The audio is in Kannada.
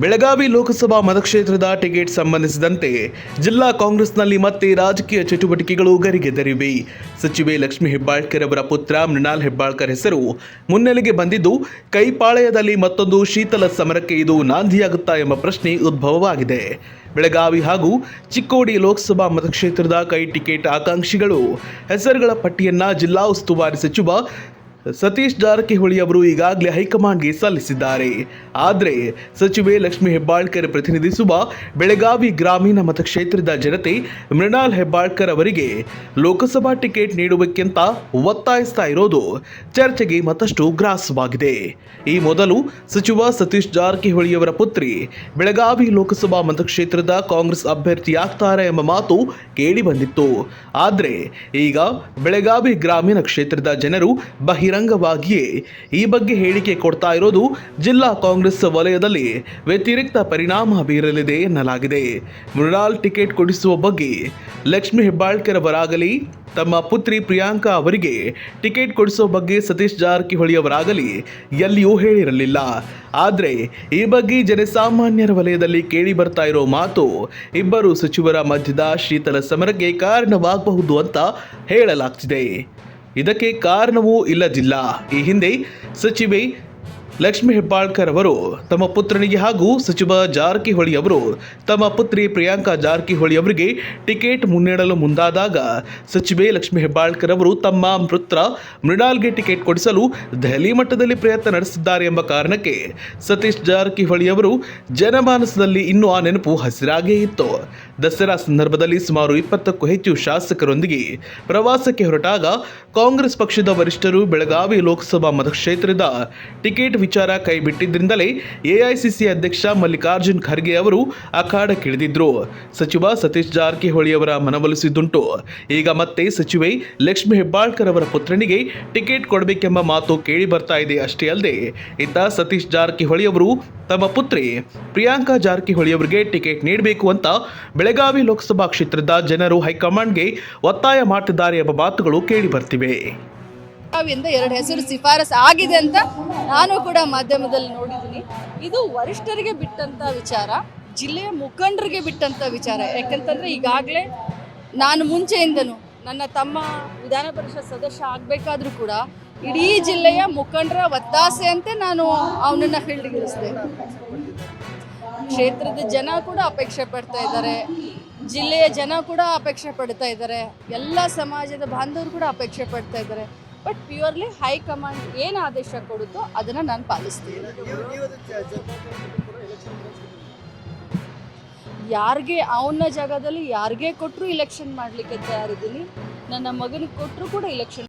ಬೆಳಗಾವಿ ಲೋಕಸಭಾ ಮತಕ್ಷೇತ್ರದ ಟಿಕೆಟ್ ಸಂಬಂಧಿಸಿದಂತೆ ಜಿಲ್ಲಾ ಕಾಂಗ್ರೆಸ್ನಲ್ಲಿ ಮತ್ತೆ ರಾಜಕೀಯ ಚಟುವಟಿಕೆಗಳು ಗರಿಗೆದರಿವೆ ಸಚಿವೆ ಲಕ್ಷ್ಮೀ ಹೆಬ್ಬಾಳ್ಕರ್ ಅವರ ಪುತ್ರ ಮೃಣಾಲ್ ಹೆಬ್ಬಾಳ್ಕರ್ ಹೆಸರು ಮುನ್ನೆಲೆಗೆ ಬಂದಿದ್ದು, ಕೈಪಾಳೆಯದಲ್ಲಿ ಮತ್ತೊಂದು ಶೀತಲ ಸಮರಕ್ಕೆ ಇದು ನಾಂದಿಯಾಗುತ್ತಾ ಎಂಬ ಪ್ರಶ್ನೆ ಉದ್ಭವವಾಗಿದೆ. ಬೆಳಗಾವಿ ಹಾಗೂ ಚಿಕ್ಕೋಡಿ ಲೋಕಸಭಾ ಮತಕ್ಷೇತ್ರದ ಕೈ ಟಿಕೆಟ್ ಆಕಾಂಕ್ಷಿಗಳು ಹೆಸರುಗಳ ಪಟ್ಟಿಯನ್ನು ಜಿಲ್ಲಾ ಉಸ್ತುವಾರಿ ಸಚಿವ ಸತೀಶ್ ಜಾರಕಿಹೊಳಿ ಅವರು ಈಗಾಗಲೇ ಹೈಕಮಾಂಡ್ಗೆ ಸಲ್ಲಿಸಿದ್ದಾರೆ. ಆದರೆ ಸಚಿವೆ ಲಕ್ಷ್ಮಿ ಹೆಬ್ಬಾಳ್ಕರ್ ಪ್ರತಿನಿಧಿಸುವ ಬೆಳಗಾವಿ ಗ್ರಾಮೀಣ ಮತಕ್ಷೇತ್ರದ ಜನತೆ ಮೃಣಾಲ್ ಹೆಬ್ಬಾಳ್ಕರ್ ಅವರಿಗೆ ಲೋಕಸಭಾ ಟಿಕೆಟ್ ನೀಡುವಕ್ಕಿಂತ ಒತ್ತಾಯಿಸ್ತಾ ಇರೋದು ಚರ್ಚೆಗೆ ಮತ್ತಷ್ಟು ಗ್ರಾಸವಾಗಿದೆ. ಈ ಮೊದಲು ಸಚಿವ ಸತೀಶ್ ಜಾರಕಿಹೊಳಿಯವರ ಪುತ್ರಿ ಬೆಳಗಾವಿ ಲೋಕಸಭಾ ಮತಕ್ಷೇತ್ರದ ಕಾಂಗ್ರೆಸ್ ಅಭ್ಯರ್ಥಿಯಾಗ್ತಾರೆ ಎಂಬ ಮಾತು ಕೇಳಿ ಬಂದಿತ್ತು. ಆದರೆ ಈಗ ಬೆಳಗಾವಿ ಗ್ರಾಮೀಣ ಕ್ಷೇತ್ರದ ಜನರು ಬಹಿರಂಗವಾಗಿಯೇ ಈ ಬಗ್ಗೆ ಹೇಳಿಕೆ ಕೊಡ್ತಾ ಇರೋದು ಜಿಲ್ಲಾ ಕಾಂಗ್ರೆಸ್ ವಲಯದಲ್ಲಿ ವ್ಯತಿರಿಕ್ತ ಪರಿಣಾಮ ಬೀರಲಿದೆ ಎನ್ನಲಾಗಿದೆ. ಮೃಣಾಲ್ ಟಿಕೆಟ್ ಕೊಡಿಸುವ ಬಗ್ಗೆ ಲಕ್ಷ್ಮೀ ಹೆಬ್ಬಾಳ್ಕರ್ ಅವರಾಗಲಿ, ತಮ್ಮ ಪುತ್ರಿ ಪ್ರಿಯಾಂಕಾ ಅವರಿಗೆ ಟಿಕೆಟ್ ಕೊಡಿಸುವ ಬಗ್ಗೆ ಸತೀಶ್ ಜಾರಕಿಹೊಳಿ ಅವರಾಗಲಿ ಎಲ್ಲಿಯೂ ಹೇಳಿರಲಿಲ್ಲ. ಆದರೆ ಈ ಬಗ್ಗೆ ಜನಸಾಮಾನ್ಯರ ವಲಯದಲ್ಲಿ ಕೇಳಿ ಬರ್ತಾ ಇರೋ ಮಾತು ಇಬ್ಬರು ಸಚಿವರ ಮಧ್ಯದ ಶೀತಲ ಸಮರಕ್ಕೆ ಕಾರಣವಾಗಬಹುದು ಅಂತ ಹೇಳಲಾಗ್ತಿದೆ. ಇದಕ್ಕೆ ಕಾರಣವೂ ಇಲ್ಲದಿಲ್ಲ. ಈ ಹಿಂದೆ ಸಚಿವೆ ಲಕ್ಷ್ಮೀ ಹೆಬ್ಬಾಳ್ಕರ್ ಅವರು, ತಮ್ಮ ಪುತ್ರನಿಗೆ ಹಾಗೂ ಸಚಿವ ಜಾರಕಿಹೊಳಿ ಅವರು, ತಮ್ಮ ಪುತ್ರಿ ಪ್ರಿಯಾಂಕಾ ಜಾರಕಿಹೊಳಿ ಅವರಿಗೆ ಟಿಕೆಟ್ ಮುನ್ನಡೆಯಲು ಮುಂದಾದಾಗ ಸಚಿವೆ ಲಕ್ಷ್ಮೀ ಹೆಬ್ಬಾಳ್ಕರ್ ಅವರು ತಮ್ಮ ಪುತ್ರ ಮೃಣಾಲ್ಗೆ ಟಿಕೆಟ್ ಕೊಡಿಸಲು ದೆಹಲಿ ಮಟ್ಟದಲ್ಲಿ ಪ್ರಯತ್ನ ನಡೆಸಿದ್ದಾರೆ ಎಂಬ ಕಾರಣಕ್ಕೆ ಸತೀಶ್ ಜಾರಕಿಹೊಳಿ ಅವರು ಜನಮಾನಸದಲ್ಲಿ ಇನ್ನೂ ಆ ನೆನಪು ಹಸಿರಾಗೇ ಇತ್ತು. ದಸರಾ ಸಂದರ್ಭದಲ್ಲಿ ಸುಮಾರು ಇಪ್ಪತ್ತಕ್ಕೂ ಹೆಚ್ಚು ಶಾಸಕರೊಂದಿಗೆ ಪ್ರವಾಸಕ್ಕೆ ಹೊರಟಾಗ ಕಾಂಗ್ರೆಸ್ ಪಕ್ಷದ ವರಿಷ್ಠರು ಬೆಳಗಾವಿ ಲೋಕಸಭಾ ಮತಕ್ಷೇತ್ರದ ಟಿಕೆಟ್ ವಿಚಾರ ಕೈಬಿಟ್ಟಿದ್ದರಿಂದಲೇ ಎಐಸಿಸಿ ಅಧ್ಯಕ್ಷ ಮಲ್ಲಿಕಾರ್ಜುನ್ ಖರ್ಗೆ ಅವರು ಅಖಾಡಕ್ಕಿಳಿದಿದ್ರು ಸಚಿವ ಸತೀಶ್ ಜಾರಕಿಹೊಳಿ ಅವರ ಮನವೊಲಿಸಿದ್ದುಂಟು. ಈಗ ಮತ್ತೆ ಸಚಿವೆ ಲಕ್ಷ್ಮಿ ಹೆಬ್ಬಾಳ್ಕರ್ ಅವರ ಪುತ್ರನಿಗೆ ಟಿಕೆಟ್ ಕೊಡಬೇಕೆಂಬ ಮಾತು ಕೇಳಿ ಬರ್ತಾ ಇದೆ ಅಷ್ಟೇ ಅಲ್ಲದೆ, ಇತ್ತ ಸತೀಶ್ ಜಾರಕಿಹೊಳಿ ಅವರು ತಮ್ಮ ಪುತ್ರಿ ಪ್ರಿಯಾಂಕಾ ಜಾರಕಿಹೊಳಿ ಅವರಿಗೆ ಟಿಕೆಟ್ ನೀಡಬೇಕು ಅಂತ ಬೆಳಗಾವಿ ಲೋಕಸಭಾ ಕ್ಷೇತ್ರದ ಜನರು ಹೈಕಮಾಂಡ್ಗೆ ಒತ್ತಾಯ ಮಾಡ್ತಿದ್ದಾರೆ ಎಂಬ ಮಾತುಗಳು ಕೇಳಿ ಬರ್ತಿವೆ ಬೆಳಗಾವಿಯಿಂದ ಎರಡು ಹೆಸರು ಶಿಫಾರಸ್ ಆಗಿದೆ ಅಂತ ನಾನು ಕೂಡ ಮಾಧ್ಯಮದಲ್ಲಿ ನೋಡಿದ್ದೀನಿ. ಇದು ವರಿಷ್ಠರಿಗೆ ಬಿಟ್ಟಂತ ವಿಚಾರ, ಜಿಲ್ಲೆಯ ಮುಖಂಡರಿಗೆ ಬಿಟ್ಟಂತ ವಿಚಾರ. ಯಾಕಂತಂದ್ರೆ ಈಗಾಗಲೇ ನಾನು ಮುಂಚೆಯಿಂದನು ನನ್ನ ತಮ್ಮ ವಿಧಾನ ಪರಿಷತ್ ಸದಸ್ಯ ಆಗಬೇಕಾದ್ರೂ ಕೂಡ ಇಡೀ ಜಿಲ್ಲೆಯ ಮುಖಂಡರ ಒತ್ತಾಸೆಯಂತೆ ನಾನು ಅವನನ್ನ ಫೀಲ್ಡ್ಗಿಳಿಸಿದೆ ಕ್ಷೇತ್ರದ ಜನ ಕೂಡ ಅಪೇಕ್ಷೆ ಪಡ್ತಾ ಇದ್ದಾರೆ. ಜಿಲ್ಲೆಯ ಜನ ಕೂಡ ಅಪೇಕ್ಷೆ ಪಡ್ತಾ ಇದ್ದಾರೆ. ಎಲ್ಲ ಸಮಾಜದ ಬಾಂಧವರು ಕೂಡ ಅಪೇಕ್ಷೆ ಪಡ್ತಾ ಇದ್ದಾರೆ. ಬಟ್ ಪ್ಯೂರ್ಲಿ ಹೈಕಮಾಂಡ್ ಏನು ಆದೇಶ ಕೊಡುತ್ತೋ ಅದನ್ನು ನಾನು ಪಾಲಿಸ್ತೀನಿ. ಯಾರಿಗೆ ಅವನ ಜಾಗದಲ್ಲಿ ಯಾರಿಗೆ ಕೊಟ್ಟರು ಇಲೆಕ್ಷನ್ ಮಾಡಲಿಕ್ಕೆ ತಯಾರಿದ್ದೀನಿ, ನನ್ನ ಮಗನಿಗೆ ಕೊಟ್ಟರು ಕೂಡ ಇಲೆಕ್ಷನ್